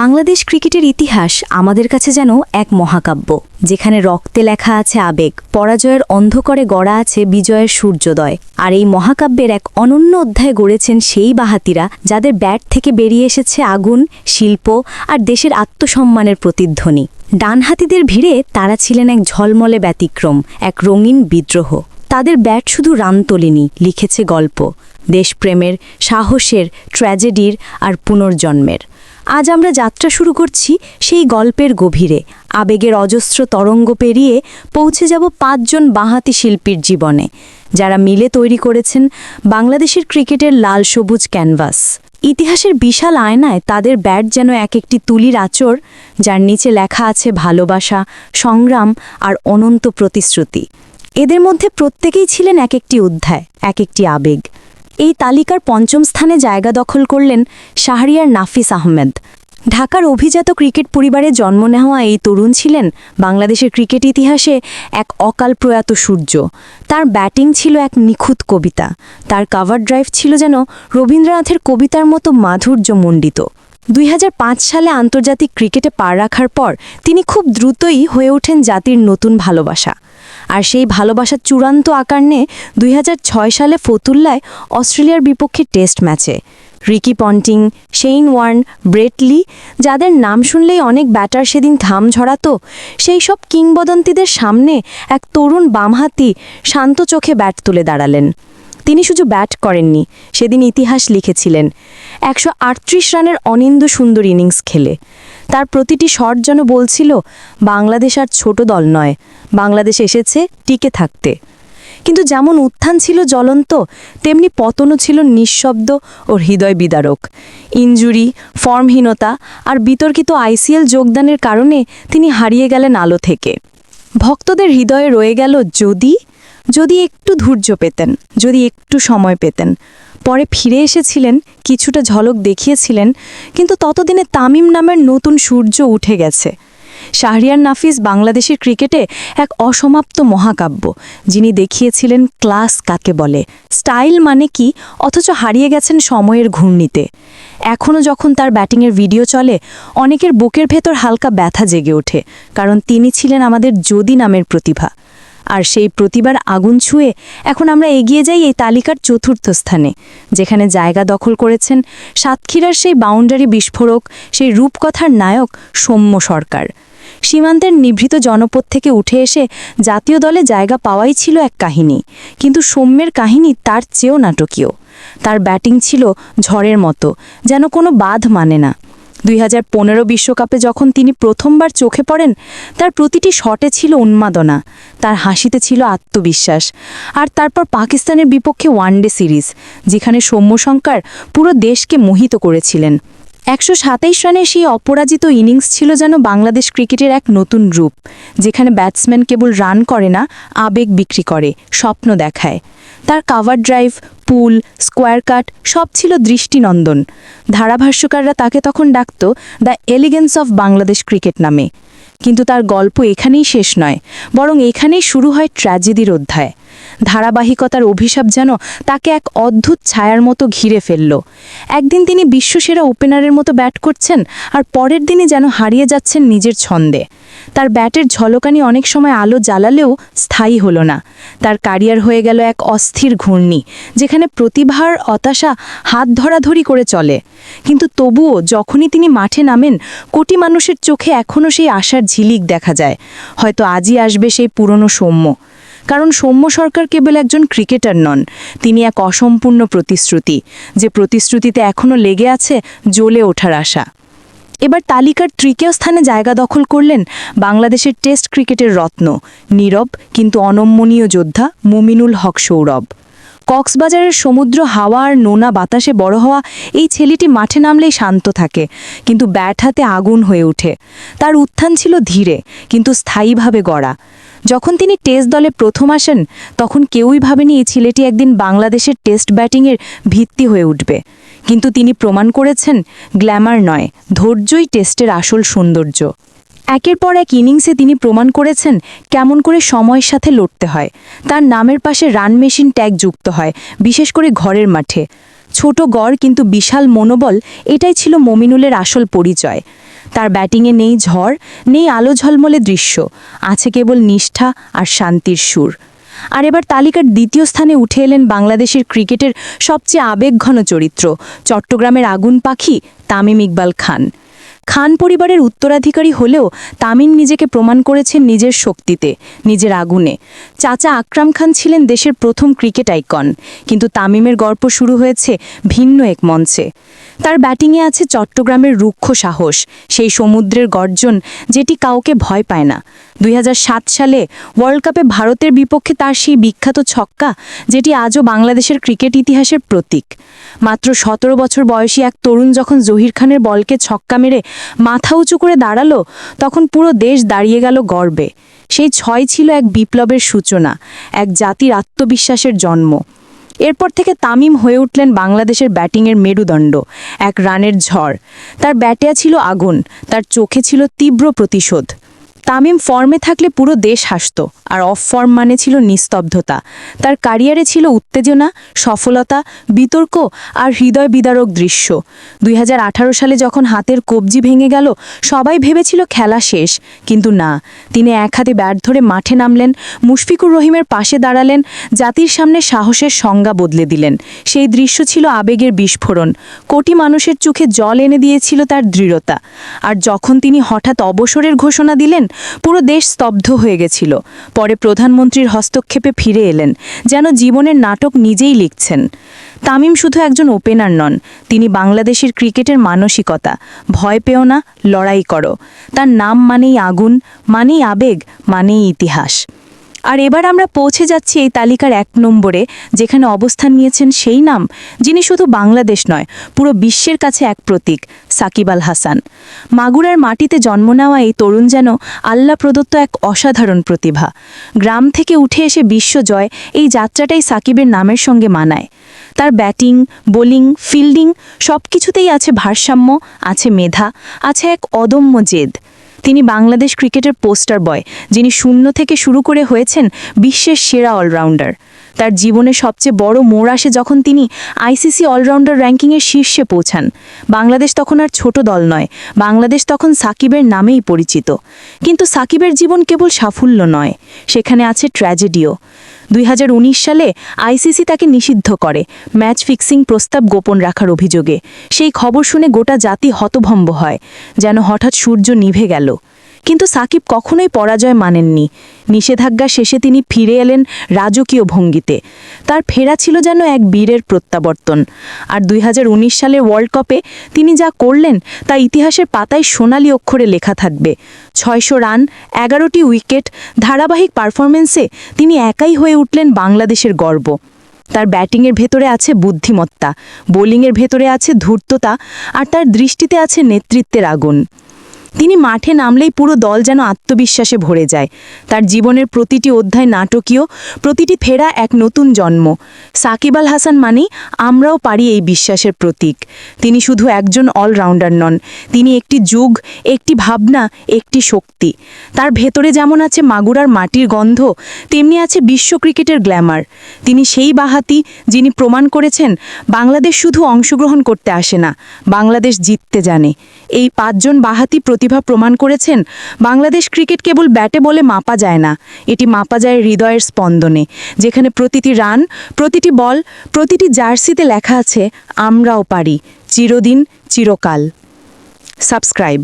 বাংলাদেশ ক্রিকেটের ইতিহাস আমাদের কাছে যেন এক মহাকাব্য, যেখানে রক্তে লেখা আছে আবেগ, পরাজয়ের অন্ধকারে গড়া আছে বিজয়ের সূর্যোদয়। আর এই মহাকাব্যের এক অনন্য অধ্যায় গড়েছেন সেই বাহাতিরা, যাদের ব্যাট থেকে বেরিয়ে এসেছে আগুন, শিল্প আর দেশের আত্মসম্মানের প্রতিধ্বনি। ডানহাতিদের ভিড়ে তারা ছিলেন এক ঝলমলে ব্যতিক্রম, এক রঙিন বিদ্রোহ। তাদের ব্যাট শুধু রান তোলেনি, লিখেছে গল্প। দেশপ্রেমের, সাহসের, ট্র্যাজেডির আর পুনর্জন্মের। আজ আমরা যাত্রা শুরু করছি সেই গল্পের গভীরে। আবেগের অজস্র তরঙ্গ পেরিয়ে পৌঁছে যাব পাঁচজন বাঁহাতি শিল্পীর জীবনে, যারা মিলে তৈরি করেছেন বাংলাদেশের ক্রিকেটের লাল সবুজ ক্যানভাস। ইতিহাসের বিশাল আয়নায় তাদের ব্যাট যেন এক একটি তুলির আচর যার নিচে লেখা আছে ভালোবাসা, সংগ্রাম আর অনন্ত প্রতিশ্রুতি। এদের মধ্যে প্রত্যেকেই ছিলেন এক একটি অধ্যায়, এক একটি আবেগ। এই তালিকার পঞ্চম স্থানে জায়গা দখল করলেন শাহরিয়ার নাফিস আহমেদ। ঢাকার অভিজাত ক্রিকেট পরিবারে জন্ম নেওয়া এই তরুণ ছিলেন বাংলাদেশের ক্রিকেট ইতিহাসে এক অকাল প্রয়াত সূর্য। তার ব্যাটিং ছিল এক নিখুঁত কবিতা। তার কাভার ড্রাইভ ছিল যেন রবীন্দ্রনাথের কবিতার মতো মাধুর্যমণ্ডিত। দুই হাজার পাঁচ সালে আন্তর্জাতিক ক্রিকেটে পা রাখার পর তিনি খুব দ্রুতই হয়ে ওঠেন জাতির নতুন ভালোবাসা। আর সেই ভালোবাসার চূড়ান্ত আকার নিয়ে দুই সালে ফতুল্লায় অস্ট্রেলিয়ার বিপক্ষে টেস্ট ম্যাচে। Ricky Ponting, Shane Warne Brett Lee যাদের নাম শুনলেই অনেক ব্যাটার সেদিন ঘাম ঝরাতো, সেই সব কিংবদন্তিদের সামনে এক তরুণ বামহাতি শান্ত চোখে ব্যাট তুলে দাঁড়ালেন। তিনি শুধু ব্যাট করেননি, সেদিন ইতিহাস লিখেছিলেন। একশো আটত্রিশ রানের অনিন্দ সুন্দর ইনিংস খেলে। তার প্রতিটি শট যেন বলছিল, বাংলাদেশ আর ছোট দল নয়, বাংলাদেশ এসেছে টিকে থাকতে। কিন্তু যেমন উত্থান ছিল জ্বলন্ত, তেমনি পতনও ছিল নিঃশব্দ ও হৃদয় বিদারক। ইঞ্জুরি ফর্মহীনতা আর বিতর্কিত আইসিএল যোগদানের কারণে তিনি হারিয়ে গেলেন আলো থেকে। ভক্তদের হৃদয়ে রয়ে গেল, যদি যদি একটু ধৈর্য পেতেন, যদি একটু সময় পেতেন পরে ফিরে এসেছিলেন, কিছুটা ঝলক দেখিয়েছিলেন, কিন্তু ততদিনে তামিম নামের নতুন সূর্য উঠে গেছে। শাহরিয়ার নাফিস বাংলাদেশের ক্রিকেটে এক অসমাপ্ত মহাকাব্য, যিনি দেখিয়েছিলেন ক্লাস কাকে বলে, স্টাইল মানে কি, অথচ হারিয়ে গেছেন সময়ের ঘূর্ণিতে। এখনও যখন তার ব্যাটিংয়ের ভিডিও চলে, অনেকের বুকের ভেতর হালকা ব্যথা জেগে ওঠে, কারণ তিনি ছিলেন আমাদের যদি নামের প্রতিভা। আর সেই প্রতিবার আগুন ছুঁয়ে এখন আমরা এগিয়ে যাই এই তালিকার চতুর্থ স্থানে, যেখানে জায়গা দখল করেছেন সাতক্ষীরার সেই বাউন্ডারি বিস্ফোরক, সেই রূপকথার নায়ক সৌম্য সরকার। সীমান্তের নিভৃত জনপদ থেকে উঠে এসে জাতীয় দলে জায়গা পাওয়াই ছিল এক কাহিনী, কিন্তু সৌম্যের কাহিনী তার চেয়েও নাটকীয়। তার ব্যাটিং ছিল ঝড়ের মতো, যেন কোনো বাঁধ মানে না। দুই বিশ্বকাপে যখন তিনি প্রথমবার চোখে পড়েন, তার প্রতিটি শটে ছিল উন্মাদনা। তার হাসিতে ছিল আত্মবিশ্বাস। আর তারপর পাকিস্তানের বিপক্ষে ওয়ানডে সিরিজ, যেখানে সৌম্যশঙ্কর পুরো দেশকে মোহিত করেছিলেন। একশো সাতাইশ রানের সেই অপরাজিত ইনিংস ছিল যেন বাংলাদেশ ক্রিকেটের এক নতুন রূপ, যেখানে ব্যাটসম্যান কেবল রান করে না, আবেগ বিক্রি করে, স্বপ্ন দেখায়। তার cover drive, pull, square cut সব ছিল দৃষ্টিনন্দন। ধারাভাষ্যকাররা তাকে তখন ডাকত the elegance of Bangladesh cricket নামে। কিন্তু তার গল্প এখানেই শেষ নয়, বরং এখানেই শুরু হয় ট্র্যাজেডির অধ্যায়। ধারাবাহিকতার অভিশাপ যেন তাকে এক অদ্ভুত ছায়ার মতো ঘিরে ফেলল। একদিন তিনি বিশ্বসেরা ওপেনারের মতো ব্যাট করছেন আর পরের দিনে যেন হারিয়ে যাচ্ছেন নিজের ছন্দে। তার ব্যাটের ঝলকানি অনেক সময় আলো জ্বালালেও স্থায়ী হলো না। তার কারিয়ার হয়ে গেল এক অস্থির ঘূর্ণি, যেখানে প্রতিভার হতাশা হাত ধরাধরি করে চলে। কিন্তু তবুও যখনই তিনি মাঠে নামেন, কোটি মানুষের চোখে এখনও সেই আশার ঝিলিক দেখা যায়। হয়তো আজই আসবে সেই পুরনো সৌম্য। কারণ সৌম্য সরকার কেবল একজন ক্রিকেটার নন, তিনি এক অসম্পূর্ণ প্রতিশ্রুতি, যে প্রতিশ্রুতিতে এখনও লেগে আছে জ্বলে ওঠার আশা। এবার তালিকার তৃতীয় স্থানে জায়গা দখল করলেন বাংলাদেশের টেস্ট ক্রিকেটের রত্ন, নীরব কিন্তু অনমনীয় যোদ্ধা মুমিনুল হক সৌরভ। কক্সবাজারের সমুদ্র হাওয়া আর নোনা বাতাসে বড় হওয়া এই ছেলেটি মাঠে নামলেই শান্ত থাকে, কিন্তু ব্যাট হাতে আগুন হয়ে ওঠে। তার উত্থান ছিল ধীরে, কিন্তু স্থায়ীভাবে গড়া। যখন তিনি টেস্ট দলে প্রথম আসেন, তখন কেউই ভাবেনি এই ছেলেটি একদিন বাংলাদেশের টেস্ট ব্যাটিংয়ের ভিত্তি হয়ে উঠবে। কিন্তু তিনি প্রমাণ করেছেন, গ্ল্যামার নয়, ধৈর্যই টেস্টের আসল সৌন্দর্য। একের পর এক ইনিংসে তিনি প্রমাণ করেছেন কেমন করে সময়ের সাথে লড়তে হয়। তার নামের পাশে রান মেশিন ট্যাগ যুক্ত হয়, বিশেষ করে ঘরের মাঠে। ছোট গড় কিন্তু বিশাল মনোবল, এটাই ছিল মমিনুলের আসল পরিচয়। তার ব্যাটিংয়ে নেই ঝড়, নেই আলো ঝলমলে দৃশ্য, আছে কেবল নিষ্ঠা আর শান্তির সুর। আর এবার তালিকার দ্বিতীয় স্থানে উঠে এলেন বাংলাদেশের ক্রিকেটের সবচেয়ে আবেগঘন চরিত্র, চট্টগ্রামের আগুন পাখি তামিম ইকবাল খান। খান পরিবারের উত্তরাধিকারী হলেও তামিম নিজেকে প্রমাণ করেছেন নিজের শক্তিতে, নিজের আগুনে। চাচা আকরাম খান ছিলেন দেশের প্রথম ক্রিকেট আইকন, কিন্তু তামিমের গল্প শুরু হয়েছে ভিন্ন এক মঞ্চে। তার ব্যাটিংয়ে আছে চট্টগ্রামের রুক্ষ সাহস, সেই সমুদ্রের গর্জন যেটি কাউকে ভয় পায় না। দুই হাজার সাত সালে ওয়ার্ল্ড কাপে ভারতের বিপক্ষে তার সেই বিখ্যাত ছক্কা যেটি আজও বাংলাদেশের ক্রিকেট ইতিহাসের প্রতীক। মাত্র সতেরো বছর বয়সী এক তরুণ যখন জহির খানের বলকে ছক্কা মেরে মাথা উঁচু করে দাঁড়াল, তখন পুরো দেশ দাঁড়িয়ে গেল গর্বে। সেই ছয় ছিল এক বিপ্লবের সূচনা, এক জাতির আত্মবিশ্বাসের জন্ম। এরপর থেকে তামিম হয়ে উঠলেন বাংলাদেশের ব্যাটিংয়ের মেরুদণ্ড, এক রানের ঝড়। তার ব্যাটেয়া ছিল আগুন, তার চোখে ছিল তীব্র প্রতিশোধ। তামিম ফর্মে থাকলে পুরো দেশ হাসত, আর অফ ফর্ম মানে ছিল নিস্তব্ধতা। তার ক্যারিয়ারে ছিল উত্তেজনা, সফলতা, বিতর্ক আর হৃদয় বিদারক দৃশ্য। দুই হাজার আঠারো সালে যখন হাতের কবজি ভেঙে গেল, সবাই ভেবেছিল খেলা শেষ। কিন্তু না, তিনি এক হাতে ব্যাট ধরে মাঠে নামলেন, মুশফিকুর রহিমের পাশে দাঁড়ালেন, জাতির সামনে সাহসের সংজ্ঞা বদলে দিলেন। সেই দৃশ্য ছিল আবেগের বিস্ফোরণ। কোটি মানুষের চোখে জল এনে দিয়েছিল তার দৃঢ়তা। আর যখন তিনি হঠাৎ অবসরের ঘোষণা দিলেন পুরো দেশ স্তব্ধ হয়ে গেছিল। পরে প্রধানমন্ত্রীর হস্তক্ষেপে ফিরে এলেন, যেন জীবনের নাটক নিজেই লিখছেন। তামিম শুধু একজন ওপেনার নন, তিনি বাংলাদেশের ক্রিকেটের মানসিকতা, ভয় পেও না, লড়াই করো। তার নাম মানেই আগুন, মানেই আবেগ, মানেই ইতিহাস। আর এবার আমরা পৌঁছে যাচ্ছি এই তালিকার এক নম্বরে, যেখানে অবস্থান নিয়েছেন সেই নাম, যিনি শুধু বাংলাদেশ নয়, পুরো বিশ্বের কাছে এক প্রতীক, সাকিব আল হাসান। মাগুরার মাটিতে জন্ম নেওয়া এই তরুণ যেন আল্লাহ প্রদত্ত এক অসাধারণ প্রতিভা। গ্রাম থেকে উঠে এসে বিশ্বজয় এই যাত্রাটাই সাকিবের নামের সঙ্গে মানায়। তার ব্যাটিং, বোলিং, ফিল্ডিং সব কিছুতেই আছে ভারসাম্য, আছে মেধা, আছে এক অদম্য জেদ। তিনি বাংলাদেশ ক্রিকেটের পোস্টার বয়, যিনি শূন্য থেকে শুরু করে হয়েছেন বিশ্বের সেরা অলরাউন্ডার। তার জীবনে সবচেয়ে বড় মোড় আসে যখন তিনি আইসিসি অলরাউন্ডার র্যাঙ্কিংয়ের শীর্ষে পৌঁছান। বাংলাদেশ তখন আর ছোট দল নয়, বাংলাদেশ তখন সাকিবের নামেই পরিচিত। কিন্তু সাকিবের জীবন কেবল সাফল্য নয়, সেখানে আছে ট্র্যাজেডিও। দুই হাজার উনিশ সালে আইসিসি তাকে নিষিদ্ধ করে। ম্যাচ ফিক্সিং প্রস্তাব গোপন রাখার অভিযোগে। সেই খবর শুনে গোটা জাতি হতভম্ব হয়, যেন হঠাৎ সূর্য নিভে গেল। কিন্তু সাকিব কখনোই পরাজয় মানেননি। নিষেধাজ্ঞা শেষে তিনি ফিরে এলেন রাজকীয় ভঙ্গিতে। তার ফেরা ছিল যেন এক বীরের প্রত্যাবর্তন। আর দুই হাজার উনিশ সালের ওয়ার্ল্ড কাপে তিনি যা করলেন, তা ইতিহাসের পাতায় সোনালি অক্ষরে লেখা থাকবে। ছয়শো রান, এগারোটি উইকেট, ধারাবাহিক পারফরমেন্সে তিনি একাই হয়ে উঠলেন বাংলাদেশের গর্ব। তার ব্যাটিংয়ের ভেতরে আছে বুদ্ধিমত্তা, বোলিংয়ের ভেতরে আছে ধূর্ততা, আর তার দৃষ্টিতে আছে নেতৃত্বের আগুন। তিনি মাঠে নামলেই পুরো দল যেন আত্মবিশ্বাসে ভরে যায়। তার জীবনের প্রতিটি অধ্যায় নাটকীয়, প্রতিটি ফেরা এক নতুন জন্ম। সাকিব আল হাসান মানেই আমরাও পারি এই বিশ্বাসের প্রতীক। তিনি শুধু একজন অলরাউন্ডার নন, তিনি একটি যুগ, একটি ভাবনা, একটি শক্তি। তার ভেতরে যেমন আছে মাগুরার মাটির গন্ধ, তেমনি আছে বিশ্ব ক্রিকেটের গ্ল্যামার। তিনি সেই বাহাতি যিনি প্রমাণ করেছেন, বাংলাদেশ শুধু অংশগ্রহণ করতে আসে না, বাংলাদেশ জিততে জানে। এই পাঁচজন বাহাতি প্রতিভা প্রমাণ করেছেন, বাংলাদেশ ক্রিকেট কেবল ব্যাটে বলে মাপা যায় না। এটি মাপা যায় হৃদয়ের স্পন্দনে, যেখানে প্রতিটি রান, প্রতিটি বল, প্রতিটি জার্সিতে লেখা আছে, আমরাও পারি, চিরদিন, চিরকাল। সাবস্ক্রাইব।